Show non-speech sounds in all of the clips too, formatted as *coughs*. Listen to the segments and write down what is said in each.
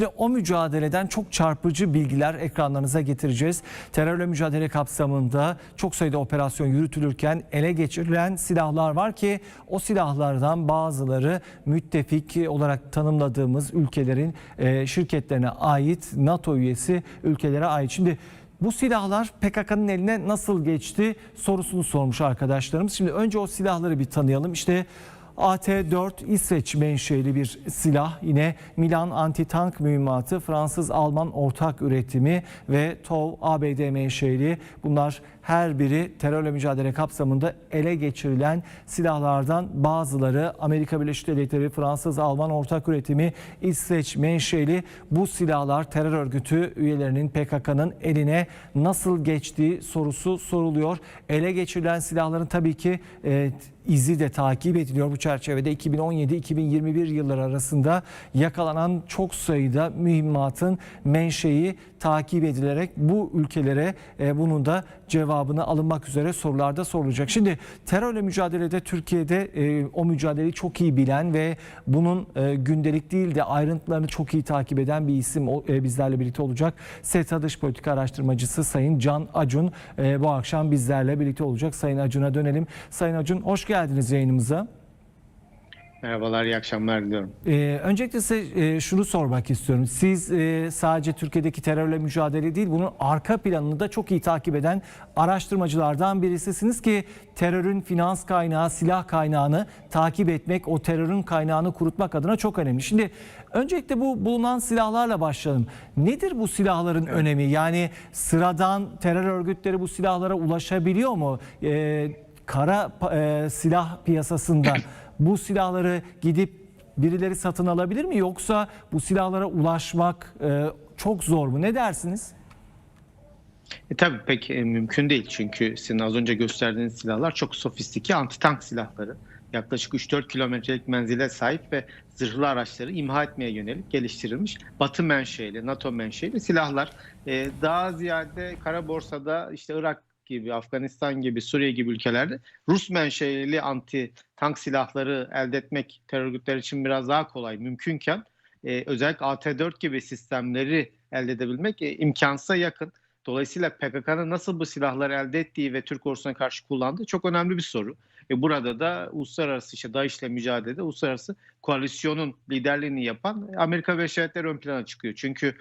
Şimdi o mücadeleden çok çarpıcı bilgiler ekranlarınıza getireceğiz. Terörle mücadele kapsamında çok sayıda operasyon yürütülürken ele geçirilen silahlar var ki o silahlardan bazıları müttefik olarak tanımladığımız ülkelerin e, şirketlerine ait NATO üyesi ülkelere ait. Şimdi bu silahlar PKK'nın eline nasıl geçti sorusunu sormuş arkadaşlarımız. Şimdi önce o silahları bir tanıyalım. İşte AT-4 İsveç menşeli bir silah. Yine Milan anti-tank mühimmatı Fransız-Alman ortak üretimi ve TOW ABD menşeli. Bunlar her biri terörle mücadele kapsamında ele geçirilen silahlardan bazıları Amerika Birleşik Devletleri Fransız-Alman ortak üretimi İsveç menşeli. Bu silahlar terör örgütü üyelerinin PKK'nın eline nasıl geçtiği sorusu soruluyor. Ele geçirilen silahların tabii ki e, izi de takip ediliyor. Bu çerçevede 2017-2021 yılları arasında yakalanan çok sayıda mühimmatın menşei takip edilerek bu ülkelere e, bunun da cevabını alınmak üzere sorularda sorulacak. Şimdi terörle mücadelede Türkiye'de e, o mücadeleyi çok iyi bilen ve bunun e, gündelik değil de ayrıntılarını çok iyi takip eden bir isim e, bizlerle birlikte olacak. SETA Dış Politika Araştırmacısı Sayın Can Acun e, bu akşam bizlerle birlikte olacak. Sayın Acun'a dönelim. Sayın Acun hoş geldiniz yayınımıza. Merhabalar, iyi akşamlar diliyorum. Ee, öncelikle size e, şunu sormak istiyorum. Siz e, sadece Türkiye'deki terörle mücadele değil, bunun arka planını da çok iyi takip eden araştırmacılardan birisisiniz ki terörün finans kaynağı, silah kaynağını takip etmek, o terörün kaynağını kurutmak adına çok önemli. Şimdi öncelikle bu bulunan silahlarla başlayalım. Nedir bu silahların önemi? Yani sıradan terör örgütleri bu silahlara ulaşabiliyor mu? Ee, kara e, silah piyasasında *coughs* bu silahları gidip birileri satın alabilir mi yoksa bu silahlara ulaşmak e, çok zor mu? Ne dersiniz? E, tabii pek e, mümkün değil çünkü sizin az önce gösterdiğiniz silahlar çok sofistike anti-tank silahları. Yaklaşık 3-4 kilometrelik menzile sahip ve zırhlı araçları imha etmeye yönelik geliştirilmiş Batı menşeli, NATO menşeli silahlar. E, daha ziyade kara borsada işte Irak gibi, Afganistan gibi, Suriye gibi ülkelerde Rus menşeli anti tank silahları elde etmek terör örgütleri için biraz daha kolay, mümkünken e, özellikle AT-4 gibi sistemleri elde edebilmek e, imkansıza yakın. Dolayısıyla PKK'nın nasıl bu silahları elde ettiği ve Türk ordusuna karşı kullandığı çok önemli bir soru. E burada da uluslararası işte DAEŞ'le mücadelede uluslararası koalisyonun liderliğini yapan Amerika Birleşik Devletleri ön plana çıkıyor. Çünkü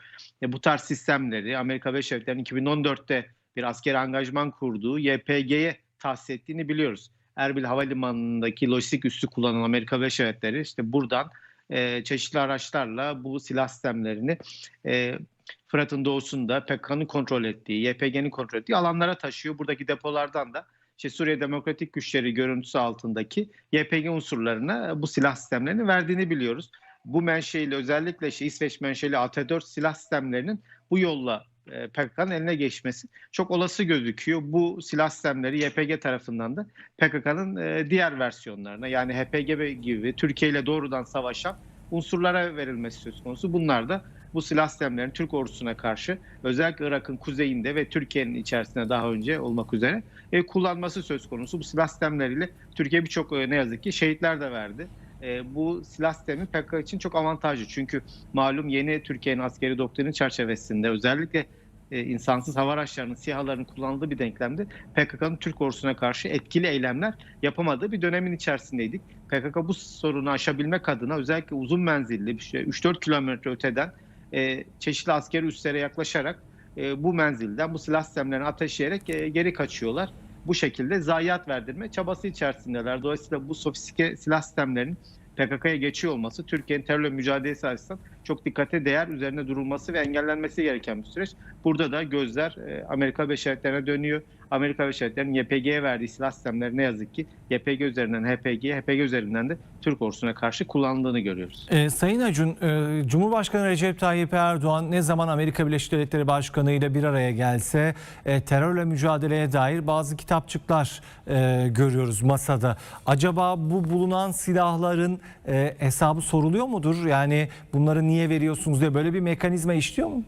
e, bu tarz sistemleri Amerika Birleşik Devletleri'nin 2014'te bir askeri angajman kurduğu YPG'ye tahsis ettiğini biliyoruz. Erbil Havalimanı'ndaki lojistik üssü kullanan Amerika Birleşik Devletleri işte buradan e, çeşitli araçlarla bu silah sistemlerini e, Fırat'ın doğusunda PKK'nın kontrol ettiği, YPG'nin kontrol ettiği alanlara taşıyor. Buradaki depolardan da işte Suriye Demokratik Güçleri görüntüsü altındaki YPG unsurlarına bu silah sistemlerini verdiğini biliyoruz. Bu menşeili özellikle işte İsveç menşeli AT-4 silah sistemlerinin bu yolla e, PKK'nın eline geçmesi çok olası gözüküyor. Bu silah sistemleri YPG tarafından da PKK'nın e, diğer versiyonlarına yani HPG gibi Türkiye ile doğrudan savaşan unsurlara verilmesi söz konusu. Bunlar da bu silah sistemlerinin Türk ordusuna karşı özellikle Irak'ın kuzeyinde ve Türkiye'nin içerisinde daha önce olmak üzere e, kullanması söz konusu. Bu silah sistemleriyle Türkiye birçok e, ne yazık ki şehitler de verdi. E, bu silah sistemi PKK için çok avantajlı. Çünkü malum yeni Türkiye'nin askeri doktrini çerçevesinde özellikle e, insansız hava araçlarının, SİHA'ların kullanıldığı bir denklemde PKK'nın Türk ordusuna karşı etkili eylemler yapamadığı bir dönemin içerisindeydik. PKK bu sorunu aşabilmek adına özellikle uzun menzilli, işte 3-4 kilometre öteden e, çeşitli askeri üslere yaklaşarak e, bu menzilden bu silah sistemlerini ateşleyerek e, geri kaçıyorlar. Bu şekilde zayiat verdirme çabası içerisindeler. Dolayısıyla bu sofistike silah sistemlerinin PKK'ya geçiyor olması Türkiye'nin terörle mücadelesi açısından çok dikkate değer üzerine durulması ve engellenmesi gereken bir süreç. Burada da gözler e, Amerika Birleşik Devletleri'ne dönüyor. Amerika Birleşik Devletleri'nin YPG'ye verdiği silah sistemleri ne yazık ki YPG üzerinden HPG'ye, HPG üzerinden de Türk ordusuna karşı kullanıldığını görüyoruz. Ee, Sayın Acun, e, Cumhurbaşkanı Recep Tayyip Erdoğan ne zaman Amerika Birleşik Devletleri Başkanı ile bir araya gelse e, terörle mücadeleye dair bazı kitapçıklar e, görüyoruz masada. Acaba bu bulunan silahların e, hesabı soruluyor mudur? Yani bunları niye veriyorsunuz diye böyle bir mekanizma işliyor mu?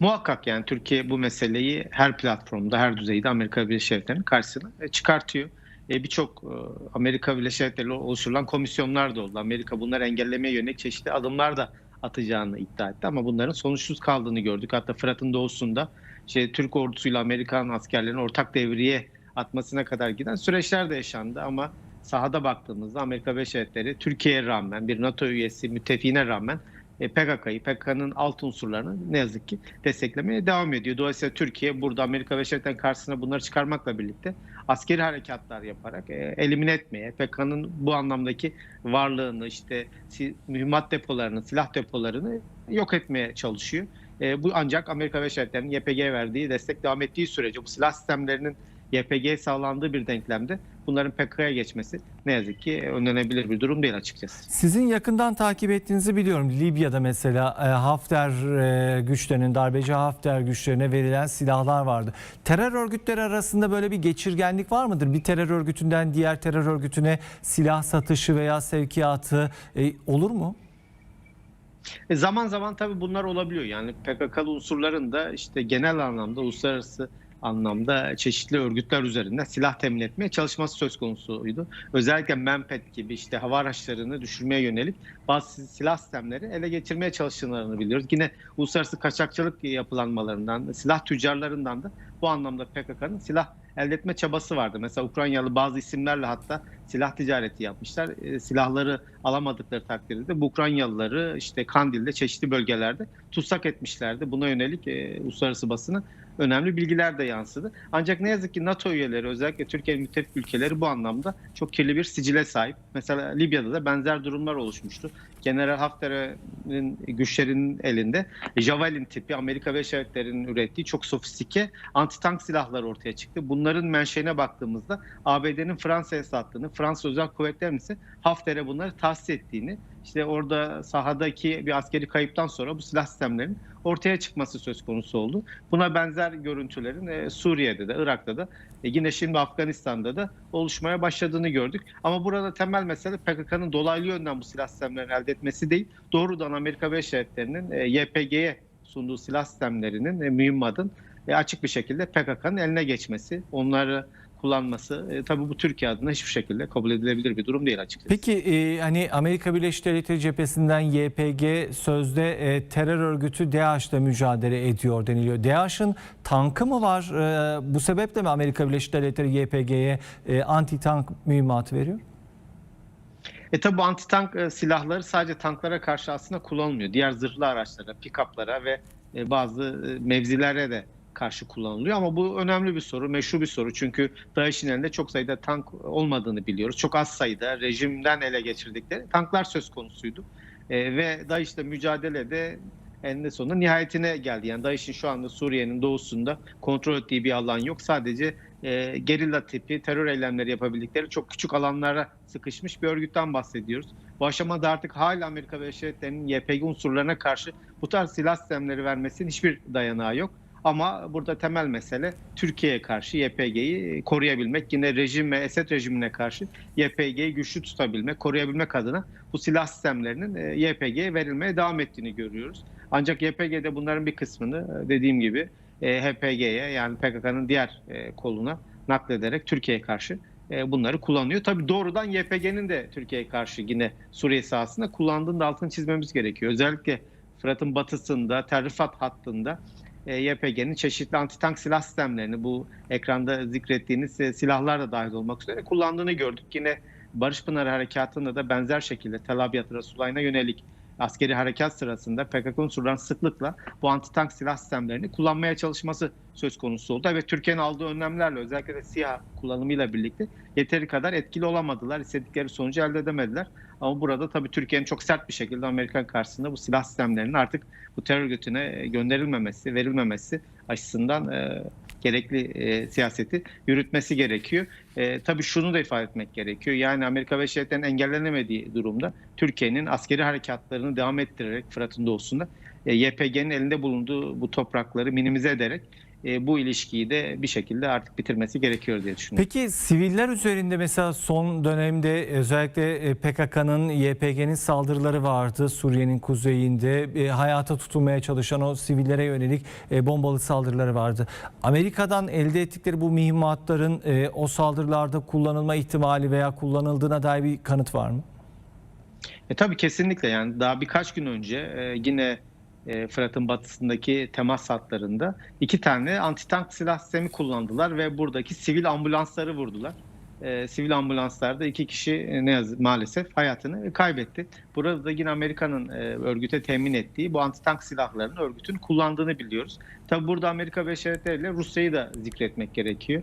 Muhakkak yani Türkiye bu meseleyi her platformda, her düzeyde Amerika Birleşik Devletleri'nin karşısına e, çıkartıyor. E, Birçok e, Amerika Birleşik Devletleri oluşturulan komisyonlar da oldu. Amerika bunları engellemeye yönelik çeşitli adımlar da atacağını iddia etti ama bunların sonuçsuz kaldığını gördük. Hatta Fırat'ın doğusunda işte Türk ordusuyla Amerikan askerlerinin ortak devriye atmasına kadar giden süreçler de yaşandı ama sahada baktığımızda Amerika Birleşik Devletleri Türkiye'ye rağmen bir NATO üyesi müttefiğine rağmen PKK'yı, PKK'nın alt unsurlarını ne yazık ki desteklemeye devam ediyor. Dolayısıyla Türkiye burada Amerika Birleşik Devletleri karşısına bunları çıkarmakla birlikte askeri harekatlar yaparak e, elimine etmeye, PKK'nın bu anlamdaki varlığını, işte mühimmat depolarını, silah depolarını yok etmeye çalışıyor. E, bu ancak Amerika Birleşik Devletleri'nin YPG'ye verdiği destek devam ettiği sürece bu silah sistemlerinin YPG'ye sağlandığı bir denklemde bunların PKK'ya geçmesi ne yazık ki önlenebilir bir durum değil açıkçası. Sizin yakından takip ettiğinizi biliyorum. Libya'da mesela e, Hafter e, güçlerinin, darbeci Hafter güçlerine verilen silahlar vardı. Terör örgütleri arasında böyle bir geçirgenlik var mıdır? Bir terör örgütünden diğer terör örgütüne silah satışı veya sevkiyatı e, olur mu? E, zaman zaman tabii bunlar olabiliyor. Yani PKK'lı unsurların da işte genel anlamda uluslararası anlamda çeşitli örgütler üzerinden silah temin etmeye çalışması söz konusuydu. Özellikle Menpet gibi işte hava araçlarını düşürmeye yönelik bazı silah sistemleri ele geçirmeye çalıştıklarını biliyoruz. Yine uluslararası kaçakçılık yapılanmalarından, silah tüccarlarından da bu anlamda PKK'nın silah elde etme çabası vardı. Mesela Ukraynalı bazı isimlerle hatta silah ticareti yapmışlar. E, silahları alamadıkları takdirde bu Ukraynalıları işte Kandil'de çeşitli bölgelerde tutsak etmişlerdi. Buna yönelik e, uluslararası basına önemli bilgiler de yansıdı. Ancak ne yazık ki NATO üyeleri özellikle Türkiye'nin müttefik ülkeleri bu anlamda çok kirli bir sicile sahip. Mesela Libya'da da benzer durumlar oluşmuştu. General Hafter'in güçlerinin elinde Javelin tipi Amerika Birleşik Devletleri'nin ürettiği çok sofistike anti-tank silahlar ortaya çıktı. Bunların menşeine baktığımızda ABD'nin Fransa'ya sattığını, Fransa Özel Kuvvetleri'nin ise Hafter'e bunları tahsis ettiğini, işte orada sahadaki bir askeri kayıptan sonra bu silah sistemlerinin ortaya çıkması söz konusu oldu. Buna benzer görüntülerin e, Suriye'de de, Irak'ta da, e, yine şimdi Afganistan'da da oluşmaya başladığını gördük. Ama burada temel mesele PKK'nın dolaylı yönden bu silah sistemlerini elde etmesi değil, doğrudan Amerika Birleşik Devletleri'nin e, YPG'ye sunduğu silah sistemlerinin, e, mühimmadın e, açık bir şekilde PKK'nın eline geçmesi, onları kullanması e, tabii bu Türkiye adına hiçbir şekilde kabul edilebilir bir durum değil açıkçası. Peki e, hani Amerika Birleşik Devletleri cephesinden YPG sözde e, terör örgütü DAEŞ'le mücadele ediyor deniliyor. DAEŞ'in tankı mı var? E, bu sebeple mi Amerika Birleşik Devletleri YPG'ye e, anti tank mühimmat veriyor? E tabi bu anti-tank e, silahları sadece tanklara karşı aslında kullanılmıyor. Diğer zırhlı araçlara, pick-up'lara ve e, bazı e, mevzilere de karşı kullanılıyor. Ama bu önemli bir soru, meşru bir soru. Çünkü DAEŞ'in elinde çok sayıda tank olmadığını biliyoruz. Çok az sayıda rejimden ele geçirdikleri tanklar söz konusuydu. E, ve DAEŞ'le mücadelede eninde sonunda nihayetine geldi. Yani DAEŞ'in şu anda Suriye'nin doğusunda kontrol ettiği bir alan yok. Sadece e, gerilla tipi terör eylemleri yapabildikleri çok küçük alanlara sıkışmış bir örgütten bahsediyoruz. Bu aşamada artık hala Amerika Birleşik Devletleri'nin YPG unsurlarına karşı bu tarz silah sistemleri vermesinin hiçbir dayanağı yok. Ama burada temel mesele Türkiye'ye karşı YPG'yi koruyabilmek. Yine rejim ve Esed rejimine karşı YPG'yi güçlü tutabilmek, koruyabilmek adına bu silah sistemlerinin e, YPG'ye verilmeye devam ettiğini görüyoruz. Ancak YPG'de bunların bir kısmını e, dediğim gibi e, HPG'ye yani PKK'nın diğer koluna naklederek Türkiye'ye karşı bunları kullanıyor. Tabii doğrudan YPG'nin de Türkiye'ye karşı yine Suriye sahasında kullandığında altını çizmemiz gerekiyor. Özellikle Fırat'ın batısında, Terrifat hattında e, YPG'nin çeşitli antitank silah sistemlerini bu ekranda zikrettiğiniz e, silahlar da dahil olmak üzere kullandığını gördük. Yine Barış Pınarı Harekatı'nda da benzer şekilde Tel Abyad Resulayn'a yönelik askeri harekat sırasında PKK unsurların sıklıkla bu antitank silah sistemlerini kullanmaya çalışması söz konusu oldu. Ve Türkiye'nin aldığı önlemlerle özellikle de SİHA kullanımıyla birlikte yeteri kadar etkili olamadılar. istedikleri sonucu elde edemediler. Ama burada tabii Türkiye'nin çok sert bir şekilde Amerikan karşısında bu silah sistemlerinin artık bu terör örgütüne gönderilmemesi, verilmemesi açısından e, gerekli e, siyaseti yürütmesi gerekiyor. E, tabii şunu da ifade etmek gerekiyor. Yani Amerika Birleşik Devletleri'nin engellenemediği durumda Türkiye'nin askeri harekatlarını devam ettirerek Fırat'ın doğusunda e, YPG'nin elinde bulunduğu bu toprakları minimize ederek e, bu ilişkiyi de bir şekilde artık bitirmesi gerekiyor diye düşünüyorum. Peki siviller üzerinde mesela son dönemde özellikle e, PKK'nın, YPG'nin saldırıları vardı Suriye'nin kuzeyinde. E, Hayata tutulmaya çalışan o sivillere yönelik e, bombalı saldırıları vardı. Amerika'dan elde ettikleri bu mühimmatların e, o saldırılarda kullanılma ihtimali veya kullanıldığına dair bir kanıt var mı? E tabii kesinlikle yani daha birkaç gün önce e, yine e, Fırat'ın batısındaki temas hatlarında iki tane antitank silah sistemi kullandılar ve buradaki sivil ambulansları vurdular. E, sivil ambulanslarda iki kişi e, ne yazık maalesef hayatını kaybetti. Burada da yine Amerika'nın e, örgüte temin ettiği bu antitank silahlarını örgütün kullandığını biliyoruz. Tabii burada Amerika Birleşik Devletleri ile Rusya'yı da zikretmek gerekiyor.